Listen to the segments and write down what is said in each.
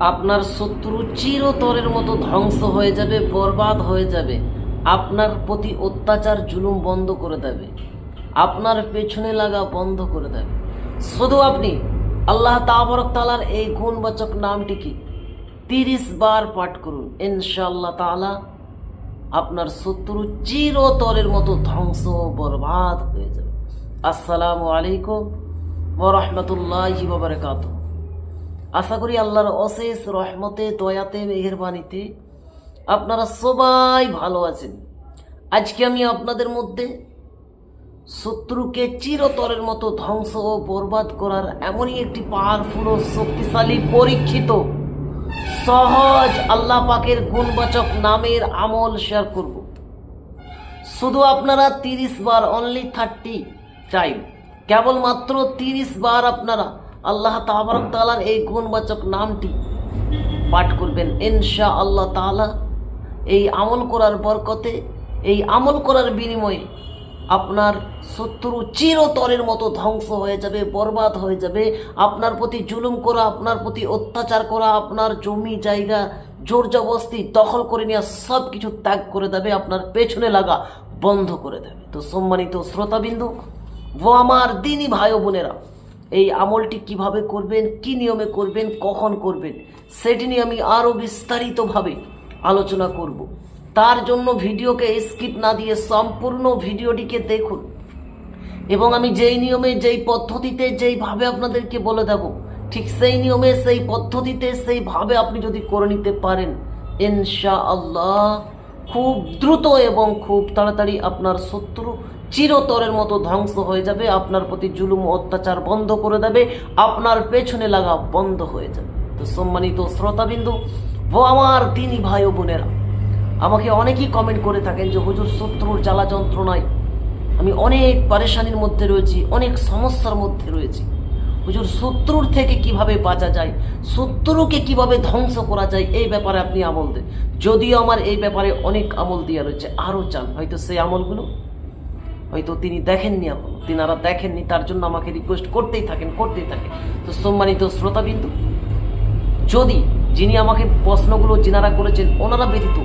আপনার শত্রু চিরতরের মতো ধ্বংস হয়ে যাবে, বরবাদ হয়ে যাবে। আপনার প্রতি অত্যাচার জুলুম বন্ধ করে দেবে। আপনার পেছনে লাগা বন্ধ করে দেবে। শুধু আপনি, আল্লাহ তাবরক তালার এই গুণবাচক নামটি কি? তিরিশ বার পাঠ করুন। ইনশাআল্লাহ তাআলা আপনার শত্রু চিরতরের মতো ধ্বংস বরবাদ হয়ে যাবে। আসসালামু আলাইকুম ওয়া রাহমাতুল্লাহি ওয়া বারাকাতুহু। আশা করি আল্লাহর অশেষ রহমতে, দয়াতে, মেহেরবানিতে আপনারা সবাই ভালো আছেন। আজকে আমি আপনাদের মধ্যে শত্রুকে চিরতরের মতো ধ্বংস ও বরবাদ করার এমনই একটি পাওয়ারফুল ও শক্তিশালী পরীক্ষিত, সহজ আল্লাহ পাকের গুণবাচক নামের আমল শেয়ার করব। শুধু আপনারা তিরিশ বার অনলি থার্টি টাইম কেবলমাত্র তিরিশ বার আপনারা আল্লাহ তাবারক তালার এই গুণবাচক নামটি পাঠ করবেন। ইনশা আল্লাহ তাআলা এই আমল করার বরকতে, এই আমল করার বিনিময়ে আপনার শত্রু চিরতরের মতো ধ্বংস হয়ে যাবে, বরবাদ হয়ে যাবে। আপনার প্রতি জুলুম করা, আপনার প্রতি অত্যাচার করা, আপনার জমি, জায়গা, জোর জবস্তি দখল করে নেওয়া সব কিছু ত্যাগ করে দেবে, আপনার পেছনে লাগা বন্ধ করে দেবে। তো সম্মানিত শ্রোতাবিন্দু, ও আমার দিনই ভাই বোনেরা এই আমলটি কীভাবে করবেন, কি নিয়মে করবেন, কখন করবেন, সেটি নিয়ে আমি আরও বিস্তারিতভাবে আলোচনা করব। তার জন্য ভিডিওকে স্কিপ না দিয়ে সম্পূর্ণ ভিডিওটিকে দেখুন। এবং আমি যেই নিয়মে, যেই পদ্ধতিতে, যেইভাবে আপনাদেরকে বলে দেব, ঠিক সেই নিয়মে, সেই পদ্ধতিতে, সেইভাবে আপনি যদি করে নিতে পারেন ইনশা আল্লাহ খুব দ্রুত এবং খুব তাড়াতাড়ি আপনার শত্রু চিরতরের মতো ধ্বংস হয়ে যাবে, আপনার প্রতি জুলুম অত্যাচার বন্ধ করে দেবে, আপনার পেছনে লাগা বন্ধ হয়ে যাবে। তো সম্মানিত শ্রোতাবিন্দু ও আমার তিনি ভাই ও বোনেরা, আমাকে অনেকেই কমেন্ট করে থাকেন যে, হুজুর, শত্রুর জ্বালা যন্ত্রণায় আমি অনেক পারেশানির মধ্যে রয়েছি, অনেক সমস্যার মধ্যে রয়েছি। হুজুর, শত্রুর থেকে কীভাবে বাঁচা যায়, শত্রুকে কীভাবে ধ্বংস করা যায়, এই ব্যাপারে আপনি আমল দেন। যদিও আমার এই ব্যাপারে অনেক আমল দেওয়া রয়েছে, আরও চান, হয়তো সেই আমলগুলো হয়তো তিনি দেখেননি এখনও। তিনারা দেখেননি, তার জন্য আমাকে রিকোয়েস্ট করতেই থাকেন করতেই থাকেন। তো সম্মানিত শ্রোতাবিন্দু, যদি যিনি আমাকে প্রশ্নগুলো যিনারা করেছেন, ওনারা ব্যতীত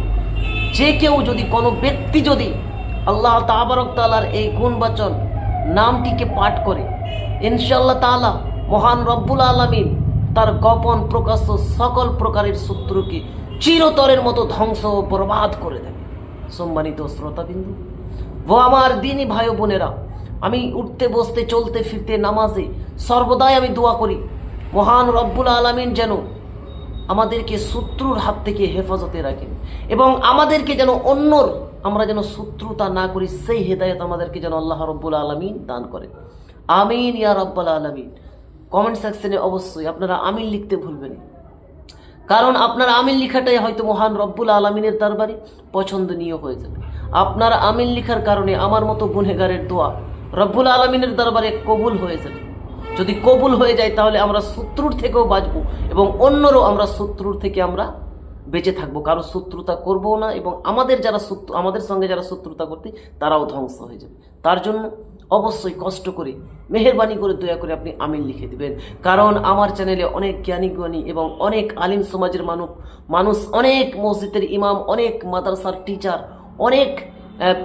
যে কেউ যদি, কোনো ব্যক্তি যদি আল্লাহ তাবারক তালার এই গুণবাচন নামটিকে পাঠ করে ইনশাল্লাহ তাআলা মহান রব্বুল আলমিন তার গোপন প্রকাশ্য সকল প্রকারের শত্রুকে চিরতরের মতো ধ্বংস ও বরবাদ করে দেবে সম্মানিত শ্রোতাবিন্দু ও আমার দিনই ভাই বোনেরা, আমি উঠতে, বসতে, চলতে, ফিরতে, নামাজে সর্বদাই আমি দোয়া করি। মহান রব্বুল আলমিন যেন আমাদেরকে শত্রুর হাত থেকে হেফাজতে রাখেন এবং আমাদেরকে যেন অন্যর, আমরা যেন শত্রুতা না করি, সেই হেদায়ত আমাদেরকে যেন আল্লাহ রব্বুল আলমিন দান করেন। আমিন ইয়া রব্বুল আলমিন। কমেন্ট সেকশনে অবশ্যই আপনারা আমিন লিখতে ভুলবেন কারণ আপনার আমিন লেখাটাই হয়তো মহান রব্বুল আলমিনের দরবারে পছন্দনীয় হয়ে যাবে। আপনার আমিন লেখার কারণে আমার মতো গুনেগারের দোয়া রব্বুল আলমিনের দরবারে কবুল হয়ে যাবে। যদি কবুল হয়ে যায়, তাহলে আমরা শত্রুর থেকেও বাঁচবো এবং অন্যরও আমরা শত্রুর থেকে আমরা বেঁচে থাকব। কারও শত্রুতা করব না এবং আমাদের যারা শত্রু, আমাদের সঙ্গে যারা শত্রুতা করতে তারাও ধ্বংস হয়ে যাবে। তার জন্য অবশ্যই কষ্ট করে, মেহরবানি করে, দয়া করে আপনি আমিন লিখে দেবেন। কারণ আমার চ্যানেলে অনেক জ্ঞানী জ্ঞানী এবং অনেক আলিম সমাজের মানুষ মানুষ অনেক মসজিদের ইমাম, অনেক মাদ্রাসার টিচার অনেক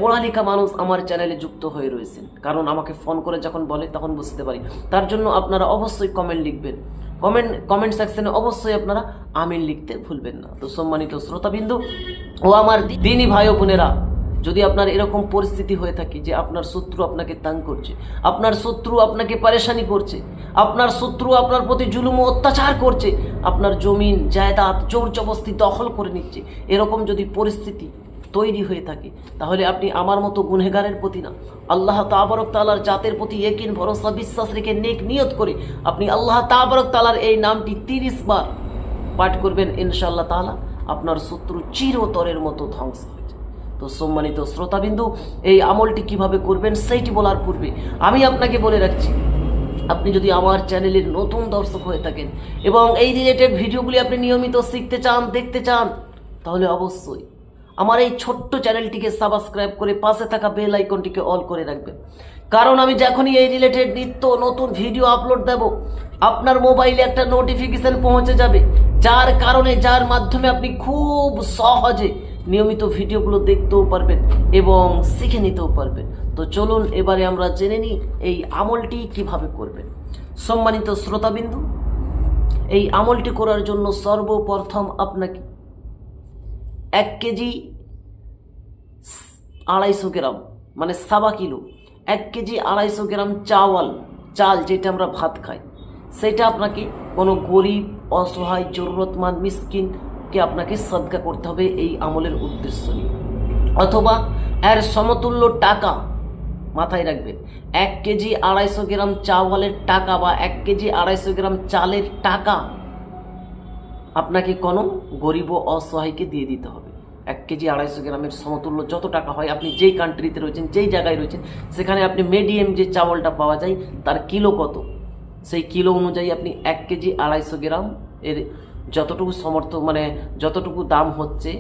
পড়ালেখা মানুষ আমার চ্যানেলে যুক্ত হয়ে রয়েছেন। কারণ আমাকে ফোন করে যখন বলে তখন বুঝতে পারি। তার জন্য আপনারা অবশ্যই কমেন্ট লিখবেন। কমেন্ট কমেন্ট সেকশনে অবশ্যই আপনারা আমিন লিখতে ভুলবেন না। তো সম্মানিত শ্রোতাবিন্দু ও আমার দিনই ভাই বোনেরা, যদি আপনার এরকম পরিস্থিতি হয়ে থাকে যে আপনার শত্রু আপনাকে তাং করছে, আপনার শত্রু আপনাকে পারেশানি করছে, আপনার শত্রু আপনার প্রতি জুলুম অত্যাচার করছে, আপনার জমিন, জায়দাদ, জোর জবস্তি দখল করে নিচ্ছে, এরকম যদি পরিস্থিতি তৈরি হয়ে থাকে। তাহলে আপনি আমার মতো গুনহেগারের প্রতি না। আল্লাহ তাবারক তালার জাতের প্রতি একিন ভরসা, বিশ্বাস রেখে নেক নিয়ত করে আপনি আল্লাহ তাবারক তালার এই নামটি তিরিশ বার পাঠ করবেন ইনশাআল্লাহ তাআলা। আপনার শত্রু চিরতরের মতো ধ্বংস হয়ে যাবে। তো সম্মানিত শ্রোতাবিন্দু, এই আমলটি কীভাবে করবেন সেইটি বলার পূর্বে আমি আপনাকে বলে রাখছি, আপনি যদি আমার চ্যানেলের নতুন দর্শক হয়ে থাকেন এবং এই রিলেটেড ভিডিওগুলি আপনি নিয়মিত শিখতে চান, দেখতে চান, তাহলে অবশ্যই আমার এই ছোট্ট চ্যানেলটিকে সাবস্ক্রাইব করে পাশে থাকা বেল আইকনটিকে অল করে রাখবেন। কারণ আমি যখনই এই রিলেটেড নিত্য নতুন ভিডিও আপলোড দেব, আপনার মোবাইলে একটা নোটিফিকেশন পৌঁছে যাবে। যার কারণে, যার মাধ্যমে আপনি খুব সহজে নিয়মিত ভিডিওগুলো দেখতেও পারবেন এবং শিখে নিতেও পারবেন। তো চলুন, এবারে আমরা জেনে নিই এই আমলটি কীভাবে করবেন। সম্মানিত শ্রোতাবিন্দু, এই আমলটি করার জন্য সর্বপ্রথম আপনাকে এক কেজি আড়াইশো গ্রাম মানে সাবা কিলো। এক কেজি আড়াইশো গ্রাম চাওয়াল, চাল যেটা আমরা ভাত খাই। সেটা আপনাকে কোনো গরিব, অসহায়, জরুরতমান, মিসকিনকে আপনাকে সদকা করতে হবে এই আমলের উদ্দেশ্য নিয়ে। অথবা এর সমতুল্য টাকা মাথায় রাখবেন। এক কেজি আড়াইশো গ্রাম চাওয়ালের টাকা বা এক কেজি আড়াইশো গ্রাম চালের টাকা আপনাকে কোনো গরিব অসহায়কে দিয়ে দিতে হবে। এক কেজি আড়াইশো গ্রামের সমতুল্য যত টাকা হয়, আপনি যেই কান্ট্রিতে রয়েছেন, যেই জায়গায় রয়েছেন, সেখানে আপনি মিডিয়াম যে চাউলটা পাওয়া যায়, তার কিলো কত? সেই কিলো অনুযায়ী আপনি এক কেজি আড়াইশো গ্রাম এর যতটুকু সমর্থ মানে যতটুকু দাম হচ্ছে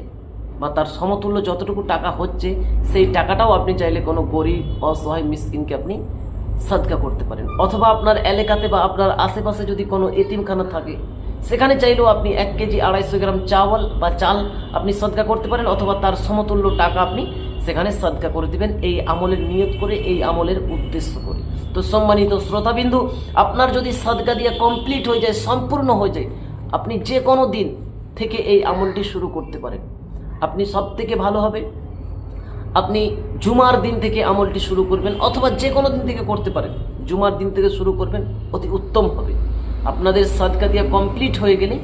বা তার সমতুল্য যতটুকু টাকা হচ্ছে, সেই টাকাটাও আপনি চাইলে কোনো গরিব, অসহায়, মিসকিনকে আপনি সদকা করতে পারেন। অথবা আপনার এলাকাতে বা আপনার আশেপাশে যদি কোনো এতিমখানা থাকে সেখানে চাইলেও আপনি এক কেজি আড়াইশো গ্রাম চাওয়াল বা চাল আপনি সদকা করতে পারেন অথবা তার সমতুল্য টাকা আপনি সেখানে সদকা করে দিবেন। এই আমলের নিয়ত করে, এই আমলের উদ্দেশ্য করে। তো সম্মানিত শ্রোতাবিন্দু, আপনার যদি সদকা দিয়ে কমপ্লিট হয়ে যায়, সম্পূর্ণ হয়ে যায়, আপনি যে কোনো দিন থেকে এই আমলটি শুরু করতে পারেন। আপনি সব থেকে ভালো হবে, আপনি জুমার দিন থেকে আমলটি শুরু করবেন অথবা যে কোনো দিন থেকে করতে পারেন। জুমার দিন থেকে শুরু করবেন, অতি উত্তম হবে। আপনাদের সাদকা দিয়া কমপ্লিট হয়ে গেলে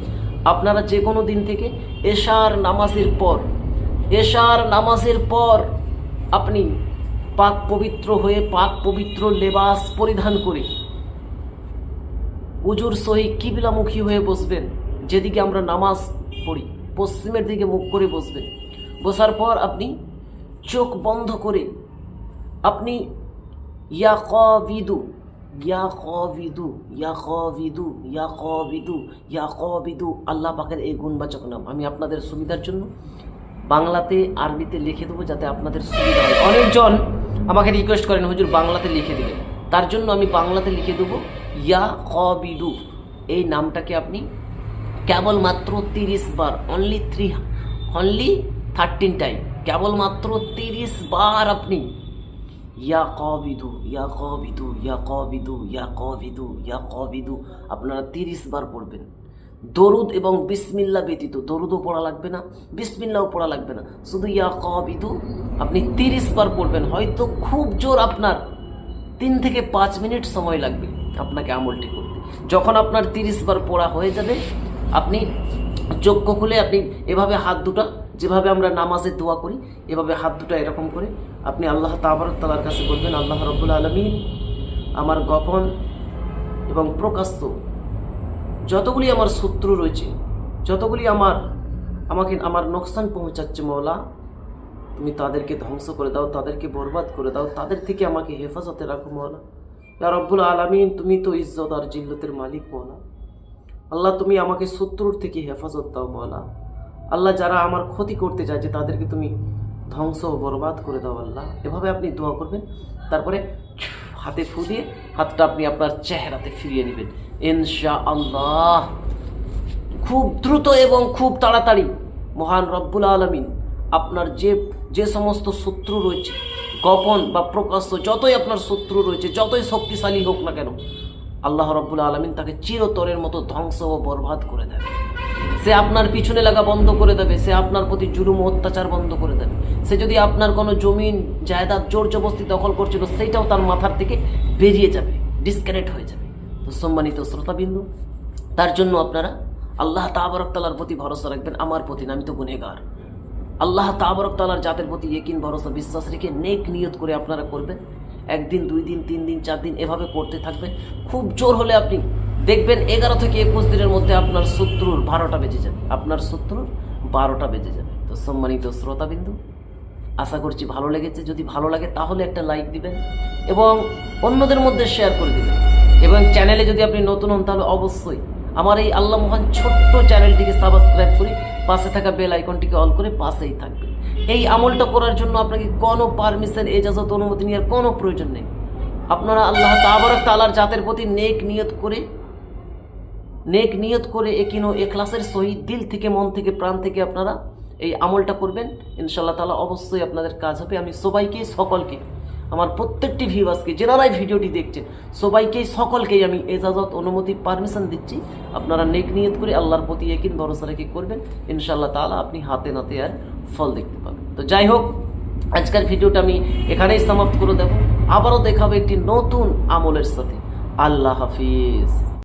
আপনারা যে কোনো দিন থেকে এশার নামাজের পর, এশার নামাজের পর আপনি পাক পবিত্র হয়ে পাক পবিত্র লেবাস পরিধান করে উজুর সহি কিবিলামুখী হয়ে বসবেন, যেদিকে আমরা নামাজ পড়ি, পশ্চিমের দিকে মুখ করে বসবেন। বসার পর আপনি চোখ বন্ধ করে আপনি ইয়া কবিদু ইয়া কবিদু ইয়া কবিদু ইয়া কবিদু ইয়া কবিদু আল্লাহ পাকের এই গুণবাচক নাম। আমি আপনাদের সুবিধার জন্য বাংলাতে, আরবিতে লিখে দেবো যাতে আপনাদের সুবিধা হয়। অনেকজন আমাকে রিকোয়েস্ট করেন, হুজুর, বাংলাতে লিখে দেবেন তার জন্য আমি বাংলাতে লিখে দেবো, ইয়া কবিদু এই নামটাকে আপনি কেবলমাত্র তিরিশ বার only three only thirteen time কেবলমাত্র তিরিশ বার আপনি ইয়া ইয়া ইয়া ইয়া ইয়া আপনারা তিরিশ বার পড়বেন। দরুদ এবং বিসমিল্লা ব্যতীত দরুদও পড়া লাগবে না, বিসমিল্লাও পড়া লাগবে না। শুধু ইয়া কবিদু, আপনি তিরিশ বার পড়বেন। হয়তো খুব জোর আপনার তিন থেকে পাঁচ মিনিট সময় লাগবে আপনাকে আমলটি করতে। যখন আপনার তিরিশ বার পড়া হয়ে যাবে, আপনি চক্ষু খুলে আপনি এভাবে হাত দুটা যেভাবে আমরা নামাজে দোয়া করি, এভাবে হাত দুটা এরকম করে আপনি আল্লাহ তাবারক তালার কাছে বলবেন, আল্লাহ রব্বুল আলমিন আমার গোপন এবং প্রকাশ্য যতগুলি আমার শত্রু রয়েছে, যতগুলি আমার, আমাকে আমার নোকসান পৌঁছাচ্ছে মৌলা তুমি তাদেরকে ধ্বংস করে দাও, তাদেরকে বরবাদ করে দাও, তাদের থেকে আমাকে হেফাজতে রাখো মৌলা ইয়া রব্বুল আলমিন, তুমি তো ইজ্জত আর জিল্লতের মালিক মৌলা আল্লাহ, তুমি আমাকে শত্রুর থেকে হেফাজত দাও মৌলা আল্লাহ যারা আমার ক্ষতি করতে চাইছে তাদেরকে তুমি ধ্বংস বরবাদ করে দাও আল্লাহ। এভাবে আপনি দোয়া করবেন। তারপরে হাতে ফু দিয়ে হাতটা আপনি আপনার চেহারাতে ফিরিয়ে নেবেন। ইনশা আল্লাহ খুব দ্রুত এবং খুব তাড়াতাড়ি মহান রব্বুল আলমিন আপনার যে যে সমস্ত শত্রু রয়েছে, গোপন বা প্রকাশ্য যতই আপনার শত্রু রয়েছে, যতই শক্তিশালী হোক না কেন, আল্লাহ রব্বুল আলমিন তাকে চিরতরের মতো ধ্বংস ও বরবাদ করে দেবে সে আপনার পিছনে লাগা বন্ধ করে দেবে, সে আপনার প্রতি জুলুম অত্যাচার বন্ধ করে দেবে। সে যদি আপনার কোনো জমিন, জায়দাদ, জোর জবস্তি দখল করছিল, সেইটাও তার মাথার থেকে বেরিয়ে যাবে ডিসকানেক্ট হয়ে যাবে। তো সম্মানিত শ্রোতাবিন্দু, তার জন্য আপনারা আল্লাহ তাবরক তালার প্রতি ভরসা রাখবেন, আমার প্রতি না, আমি তো গুনেগার আল্লাহ তাবরক তালার জাতের প্রতি একিন ভরসা, বিশ্বাস রেখে নেক নিয়ত করে আপনারা করবেন। একদিন, দুই দিন, তিন দিন, চার দিন এভাবে করতে থাকবেন। খুব জোর হলে আপনি দেখবেন এগারো থেকে একুশ দিনের মধ্যে আপনার শত্রুর বারোটা বেজে যাবে। আপনার শত্রুর বারোটা বেজে যাবে। তো সম্মানিত শ্রোতাবিন্দু, আশা করছি ভালো লেগেছে। যদি ভালো লাগে তাহলে একটা লাইক দিবেন এবং অন্যদের মধ্যে শেয়ার করে দিবেন। এবং চ্যানেলে যদি আপনি নতুন হন তাহলে অবশ্যই আমার এই আল্লাহ মহান ছোট্ট চ্যানেলটিকে সাবস্ক্রাইব করে পাশে থাকা বেল আইকনটিকে অল করে পাশেই থাকবেন। এই আমলটা করার জন্য আপনাকে কোনো পারমিশন, এজাজত, অনুমতি নেওয়ার কোনো প্রয়োজন নেই। আপনারা আল্লাহ তাবারক তালার জাতের প্রতি নেক নিয়ত করে নেক নিয়ত করে একিনো এখলাসের সহিত দিল থেকে মন থেকে প্রাণ থেকে আপনারা এই আমলটা করবেন। ইনশাল্লাহ তালা অবশ্যই আপনাদের কাজ হবে। আমি সবাইকে, সকলকে, আমার প্রত্যেকটি ভিউয়ার্সকে যেনারাই ভিডিওটি দেখছেন সবাইকেই সকলকেই আমি এজাজত, অনুমতি পারমিশন দিচ্ছি। আপনারা নেক নিয়ত করে আল্লাহর প্রতি একিন ভরসা রেখে করবেন। ইনশাল্লাহ তালা আপনি হাতে নাতে আর ফল দেখতে পাবেন। তো যাই হোক, আজকের ভিডিওটা আমি এখানেই সমাপ্ত করে দেব। আবারও দেখাবো একটি নতুন আমলের সাথে। আল্লাহ হাফিজ।